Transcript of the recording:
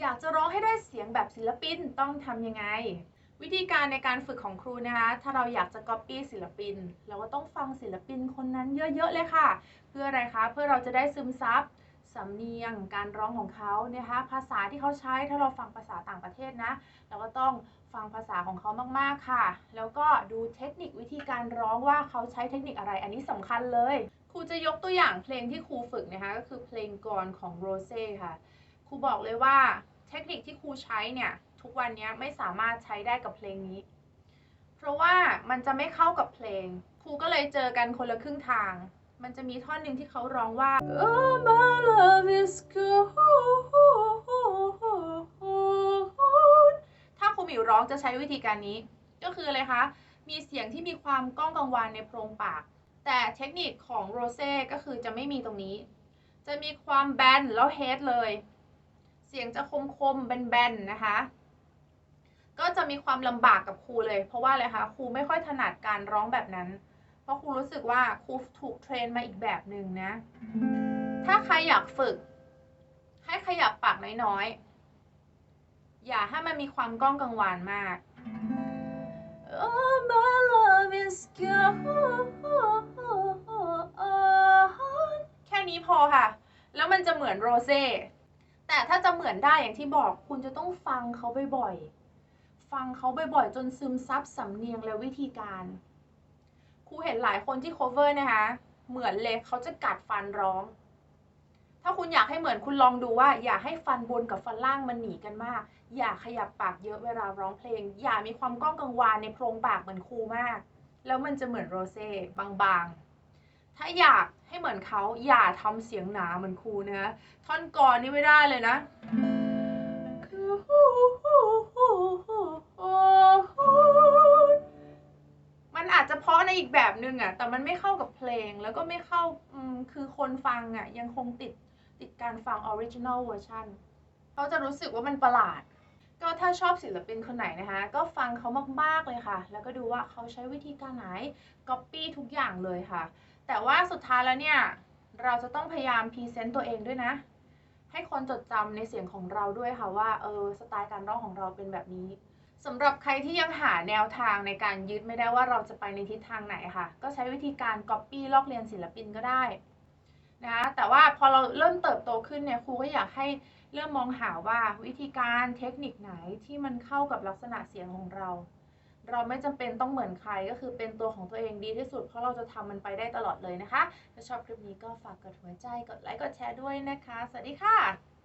อยากจะร้องให้ได้เสียงแบบศิลปินต้องทำยังไง วิธีการในการฝึกของครูนะคะ ถ้าเราอยากจะ copy ศิลปิน เราก็ต้องฟังศิลปินคนนั้นเยอะๆเลยค่ะ เพื่ออะไรคะเพื่อเราจะได้ซึมซับสำเนียงการร้องของเขานะคะ ภาษาที่เขาใช้ถ้าเราฟังภาษาต่างประเทศนะ เราก็ต้องฟังภาษาของเขามากๆค่ะ แล้วก็ดูเทคนิควิธีการร้องว่าเขาใช้เทคนิคอะไร อันนี้สำคัญเลย ครูจะยกตัวอย่างเพลงที่ครูฝึกนะคะ ก็คือเพลงกรของโรเซ่ค่ะ ครูบอกเลยว่าเทคนิคที่ครูใช้เนี่ยทุกวันนี้ไม่สามารถใช้ได้กับเพลงนี้ เพราะว่ามันจะไม่เข้ากับเพลง ครูก็เลยเจอกันคนละครึ่งทาง มันจะมีท่อนหนึ่งที่เขาร้องว่า Oh my love is good ถ้าครูหมิวร้องจะใช้วิธีการนี้ ก็คืออะไรคะ มีเสียงที่มีความก้องกังวานในโพรงปาก แต่เทคนิคของโรเซ่ก็คือจะไม่มีตรงนี้ จะมีความแบนแล้วเฮดเลย เสียงจะคมคมแบนๆนะคะ ก็จะมีความลำบากกับครูเลย เพราะว่าอะไรคะครูไม่ค่อยถนัดการร้องแบบนั้น เพราะครูรู้สึกว่าครูถูกเทรนมาอีกแบบหนึ่งนะ ถ้าใครอยากฝึก ให้ขยับปากน้อยๆ อย่าให้มันมีความก้องกังวานมาก Oh my love is gone แค่นี้พอค่ะ แล้วมันจะเหมือนโรเซ่ แต่ถ้าจะเหมือนได้อย่างที่บอกคุณจะต้องฟังเขาบ่อยๆ ฟังเขาบ่อยๆ จนซึมซับสำเนียงและวิธีการครูเห็นหลายคนที่ cover นะคะ เหมือนเลยเขาจะกัดฟันร้อง ถ้าคุณอยากให้เหมือนคุณลองดูว่า อย่าให้ฟันบนกับฟันล่างมันหนีกันมาก อย่าขยับปากเยอะเวลาร้องเพลง อย่ามีความก้องกังวานในโพรงปากเหมือนครูมาก แล้วมันจะเหมือนโรเซ่บางๆ ถ้าอยากให้เหมือนเขาอย่าทำเสียงหนาเหมือนครูนะ ท่อนก่อนนี่ไม่ได้เลยนะมันอาจจะเพราะในอีกแบบนึงอะแต่มันไม่เข้ากับเพลงแล้วก็ไม่เข้าคือคนฟังอะยังคงติดติดการฟังออริจินอลเวอร์ชันเขาจะรู้สึกว่ามันประหลาด ก็ถ้าชอบศิลปินคนไหนนะคะ ก็ฟังเขามากๆเลยค่ะ แล้วก็ดูว่าเขาใช้วิธีการไหนก๊อปปี้ทุกอย่างเลยค่ะ แต่ว่าสุดท้ายแล้วเนี่ยเราจะต้องพยายามพรีเซนต์ตัวเองด้วยนะ ให้คนจดจำในเสียงของเราด้วยค่ะว่าเออสไตล์การร้องของเราเป็นแบบนี้สำหรับใครที่ยังหาแนวทางในการยึดไม่ได้ว่าเราจะไปในทิศทางไหนค่ะ ก็ใช้วิธีการ Copy ลอกเรียนศิลปินก็ได้ นะแต่ว่าพอเราเริ่มเติบโตขึ้นเนี่ยครูก็อยากให้เริ่มมองหาว่าวิธีการเทคนิคไหนที่มันเข้ากับลักษณะเสียงของเรา เราไม่จำเป็นต้องเหมือนใครก็คือเป็นตัวของตัวเองดีที่สุด เพราะเราจะทำมันไปได้ตลอดเลยนะคะ ถ้าชอบคลิปนี้ก็ฝากกดหัวใจกดไลค์กดแชร์ด้วยนะคะ สวัสดีค่ะ